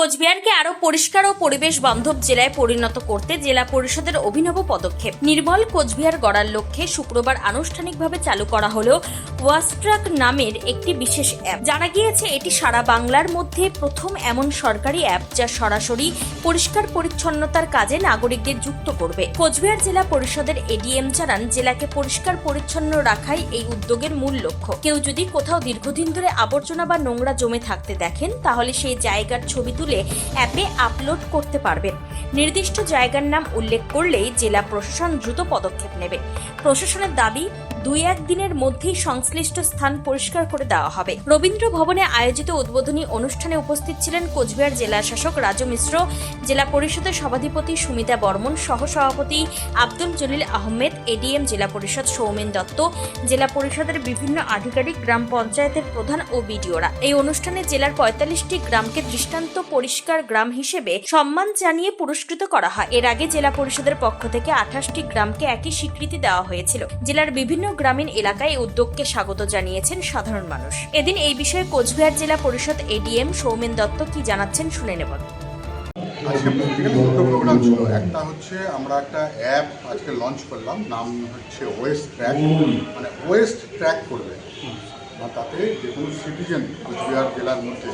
কোচবিহারকে আরও পরিষ্কার ও পরিবেশ বান্ধব জেলায় পরিণত করতে জেলা পরিষদের অভিনব পদক্ষেপ। নির্মল কোচবিহার গড়ার লক্ষ্যে শুক্রবার আনুষ্ঠানিকভাবে চালু করা হলো ওয়াস্ট্রাক নামের একটি বিশেষ অ্যাপ। জানা গিয়েছে, এটি সারা বাংলার মধ্যে প্রথম এমন সরকারি অ্যাপ যা সরাসরি পরিষ্কার পরিচ্ছন্নতার কাজে নাগরিকদের যুক্ত করবে। কোচবিহার জেলা পরিষদের এডিএম জানান, জেলাকে পরিষ্কার পরিচ্ছন্ন রাখাই এই উদ্যোগের মূল লক্ষ্য। কেউ যদি কোথাও দীর্ঘদিন ধরে আবর্জনা বা নোংরা জমে থাকতে দেখেন, তাহলে সেই জায়গার ছবি তুলে অ্যাপে আপলোড করতে পারবেন। নির্দিষ্ট জায়গার নাম উল্লেখ করলেই জেলা প্রশাসন দ্রুত পদক্ষেপ নেবে। প্রশাসনের দাবি দুই এক দিনের মধ্যেই সংশ্লিষ্ট স্থান পরিষ্কার করে দেওয়া হবে। রবীন্দ্র ভবনে আয়োজিত উদ্বোধনী অনুষ্ঠানে উপস্থিত ছিলেন কোচবিহার জেলা শাসক রাজু মিশ্র, জেলা পরিষদের সভাধিপতি সুমিতা বর্মন সহ সভাপতি আব্দুল জলিল আহমেদ, এডিএম জেলা পরিষদ সৌমেন দত্ত, জেলা পরিষদের বিভিন্ন আধিকারিক, গ্রাম পঞ্চায়েতের প্রধান ও বিডিওরা। এই অনুষ্ঠানে জেলার পঁয়তাল্লিশটি গ্রামকে দৃষ্টান্ত পরিষ্কার গ্রাম হিসেবে সম্মান জানিয়ে পুরস্কৃত করা হয়। এর আগে জেলা পরিষদের পক্ষ থেকে আঠাশটি গ্রামকে একই স্বীকৃতি দেওয়া হয়েছিল। জেলার বিভিন্ন গ্রামীণ এলাকায় উদ্যোগকে স্বাগত জানিয়েছেন সাধারণ মানুষ। এদিন এই বিষয়ে কোচবিহার জেলা পরিষদ এডিএম সৌমেন দত্ত কি জানাচ্ছেন শুনে নেব। আজকে দুটো প্রোগ্রাম ছিল। একটা হচ্ছে আমরা একটা অ্যাপ আজকে লঞ্চ করলাম। নাম হচ্ছে ওয়েস্ট ট্র্যাক মানে ওয়েস্ট ট্র্যাক করবে। তাতে যে কোনো সিটিজেন কোচবিহার জেলার মধ্যে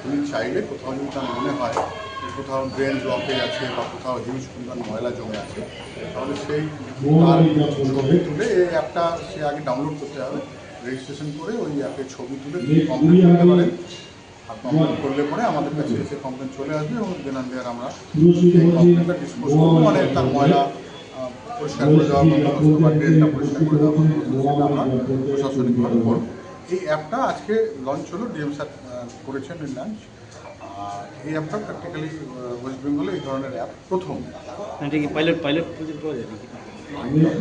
তিনি চাইলে কোথাও যদি তার মনে হয় কোথাও ড্রেন ব্লকেজ আছে বা কোথাও হিউজ পরিমাণ ময়লা জমে আছে তাহলে সেই ছবি তুলে এই অ্যাপটা সে আগে ডাউনলোড করতে হবে রেজিস্ট্রেশন করে ওই অ্যাপে ছবি তুলে কমপ্লেন করতে পারেন। আর কমপ্লেন করলে পরে আমাদের কাছে এসে কমপ্লেন চলে আসবে এবং দেন and আমরা সেই কমপ্লেনটা ডিসপোজ করব মানে তার ময়লা পরিষ্কার করে দেওয়া বন্দোবস্ত বা ড্রেনটা পরিষ্কার করে দেওয়া বন্দোবস্ত সেটা আমরা প্রশাসনিকভাবে করব। এই অ্যাপটা আজকে লঞ্চ হলো ডিএম স্যার করেছেন লঞ্চ এই অ্যাপটা প্র্যাকটিক্যালি ওয়েস্ট বেঙ্গলে এই ধরনের অ্যাপ প্রথম। এটা কি পাইলট পাইলট প্রজেক্ট পাওয়া যায়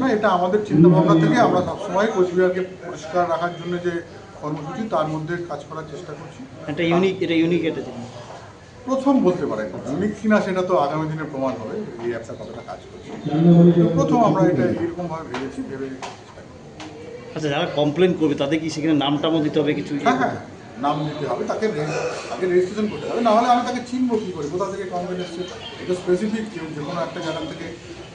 না এটা আমাদের চিন্তা ভাবনা থেকে আমরা সবসময় কোচবিহারকে পরিষ্কার রাখার জন্য যে কর্মসূচি তার মধ্যে কাজ করার চেষ্টা করছি। এটা ইউনিক এটা ইউনিক এটা জিনিস। প্রথম বলতে পারেন ইউনিক কিনা সেটা তো আগামী দিনে প্রমাণ হবে এই অ্যাপটা কতটা কাজ করছে। প্রথম আমরা এটা এরকমভাবে ভেবেছি ভেবে আচ্ছা যারা কমপ্লেন করবে তাদের কি সেখানে নাম টামও দিতে হবে কিছু? হ্যাঁ হ্যাঁ। নাম দিতে হবে তাকে আগে রেজিস্ট্রেশন করতে হবে। নাহলে আমি তাকে চিনবো কী করে? কোথা থেকে কমপ্লেন এসছে? এটা স্পেসিফিক কেউ যে কোনো একটা জায়গা থেকে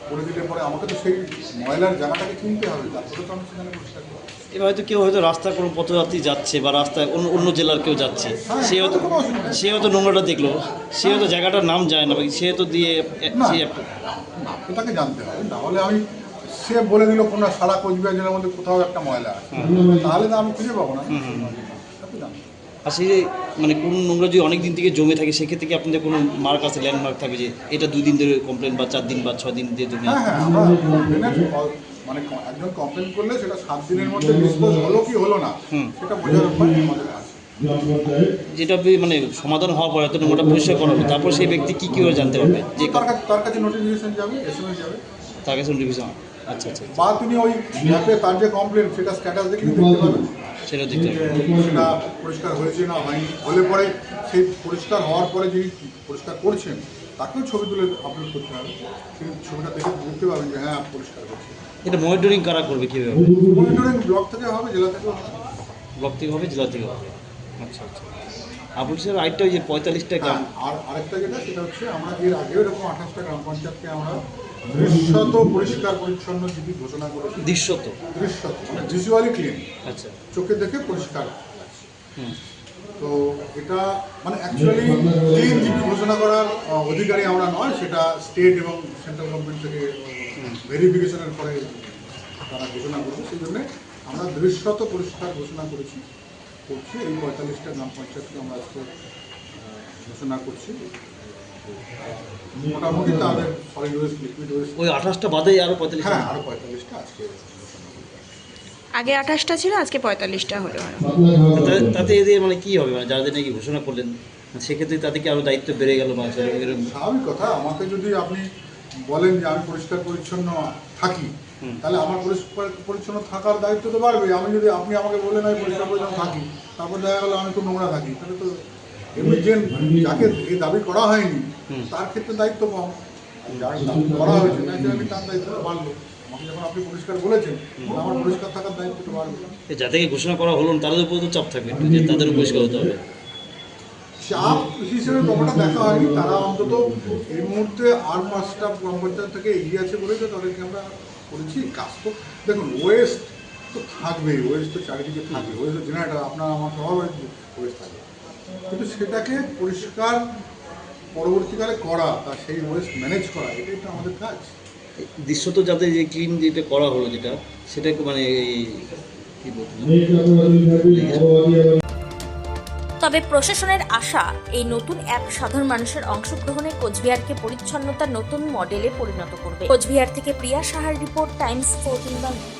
করে দিলে পরে আমাকে তো সেই ময়লার জায়গাটাকে চিনতে হবে তারপরে তো আমি সেখানে পরিষ্কার করব এবার হয়তো কেউ হয়তো রাস্তায় কোনো পথযাত্রী যাচ্ছে বা রাস্তায় অন্য অন্য জেলার কেউ যাচ্ছে হ্যাঁ, সে হয়তো। সে হয়তো নোংরাটা দেখল সে হয়তো জায়গাটার নাম যায় না সে হয়তো দিয়ে তাকে জানতে হবে। নাহলে আমি সে বলে দিল কোনো সারা কোচবিহার জেলার মধ্যে কোথাও একটা ময়লা আছে। তাহলে তো আমি খুঁজে পাবো না। জানতে। আর সেই যে মানে কোন নোংরা যদি অনেক দিন থেকে জমে থাকে সেক্ষেত্রে কি আপনাদের কোনো মার্ক আছে ল্যান্ডমার্ক থাকবে যে এটা দুই দিন ধরে কমপ্লেন বা চার দিন বা ছয় দিন দিয়ে জমে হ্যাঁ হ্যাঁ মানে একজন কমপ্লেন করলে সেটা সাত দিনের মধ্যে ডিসপোজ হলো কি হলো না হুম। সেটা বোঝার উপায় আমাদের আছে। যেটা মানে সমাধান হওয়ার পরে হয়তো নোংরাটা পরিষ্কার করা হবে তারপর সেই ব্যক্তি কী কীভাবে জানতে পারবে? যে তার কাছে তার কাছে নোটিফিকেশন যাবে এস এম এস যাবে। তার কাছে রিভিশন আচ্ছা আচ্ছা বা তিনি ওই অ্যাপে তার যে কমপ্লেন সেটা স্ট্যাটাস দেখে দেখতে পাবেন সেটা সেটা পরিষ্কার হয়েছে না হয়নি হলে পরে সেই পরিষ্কার হওয়ার পরে যিনি পরিষ্কার করছেন তাকেও ছবি তুলে আপলোড করতে হবে। সেই ছবিটা দেখে বুঝতে পারবেন যে হ্যাঁ পরিষ্কার করছে এটা মনিটরিং কারা করবে কীভাবে? মনিটরিং ব্লক থেকে হবে জেলা থেকেও হবে। ব্লক থেকে হবে জেলা থেকে হবে। আচ্ছা আচ্ছা। আপনি স্যার আরেকটা ওই যে পঁয়তাল্লিশটা হ্যাঁ, গ্রাম। আর আরেকটা যেটা সেটা হচ্ছে আমরা এর আগেও এরকম আঠাশটা গ্রাম পঞ্চায়েতকে আমরা দৃশ্যত পরিষ্কার পরিচ্ছন্ন জিপি ঘোষণা করেছি দৃশ্যত। দৃশ্যত মানে ভিজুয়ালি ক্লিন আচ্ছা। চোখে দেখে পরিষ্কার। হুম। তো এটা মানে অ্যাকচুয়ালি ক্লিন জিপি ঘোষণা করার অধিকারী আমরা নয় সেটা স্টেট এবং সেন্ট্রাল গভর্নমেন্ট থেকে ভেরিফিকেশনের পরে তারা ঘোষণা করবে সেই জন্যে আমরা দৃশ্যত পরিষ্কার ঘোষণা করেছি। করছি। এই পঁয়তাল্লিশটা গ্রাম পঞ্চায়েতকে আমরা আজকে ঘোষণা করছি। মোটামুটি তাদের সলিড ওয়েস্ট লিকুইড ওয়েস্ট ওই আঠাশটা বাদে আরও পঁয়তাল্লিশ হ্যাঁ আরও পঁয়তাল্লিশটা আজকে আগে আঠাশটা ছিল আজকে পঁয়তাল্লিশটা হলো তাতে- তাতে এদের মানে কী হবে? মানে যাদের নাকি ঘোষণা করলেন সেক্ষেত্রে তাদেরকে আরও দায়িত্ব বেড়ে গেল স্বাভাবিক কথা আমাকে যদি আপনি বলেন যে আমি পরিষ্কার পরিচ্ছন্ন থাকি। তাহলে আমার পরিষ্কার পরিচ্ছন্ন থাকার দায়িত্ব তো বাড়বে। আমি যদি আপনি আমাকে বলেন আমি পরিষ্কার পরিচ্ছন্ন থাকি তারপর দেখা গেলো আমি খুব নোংরা থাকি। তাহলে তো এমনি যে যাকে এই দাবি করা হয়নি। তার ক্ষেত্রে দায়িত্ব কম। যার দাবি করা হয়েছে ন্যাচারালি তার দায়িত্বটা বাড়লো যখন আপনি পরিষ্কার বলেছেন আমার পরিষ্কার থাকার দায়িত্বটা বাড়বে। যাদেরকে ঘোষণা করা হলো না তাদের উপর তো চাপ থাকবে যে তাদেরও পরিষ্কার হতে হবে। চাপ হিসেবে ব্যাপারটা দেখা হয়নি। তারা অন্তত এই মুহূর্তে আর পাঁচটা গ্রাম পঞ্চায়েত থেকে এগিয়ে আছে বলেই তো তাদেরকে আমরা করেছি কাজ তো দেখুন ওয়েস্ট তো থাকবেই ওয়েস্ট তো চারিদিকে থাকবে ওয়েস্ট তো জেনারেটার আপনার আমার সবার ওয়েস্ট থাকবে কিন্তু সেটাকে পরিষ্কার পরবর্তীকালে করা তা সেই ওয়েস্ট ম্যানেজ করা এটাই তো আমাদের কাজ। দৃশ্যত যাতে যে ক্লিন যেটা করা হলো যেটা সেটাকে মানে এই কি বলব তবে প্রশাসনের আশা, এই নতুন অ্যাপ সাধারণ মানুষের অংশগ্রহণে কোচবিহারকে পরিচ্ছন্নতার নতুন মডেলে পরিণত করবে। কোচবিহার থেকে প্রিয়া সাহার রিপোর্ট, টাইমস ফোরটিন বাংলা।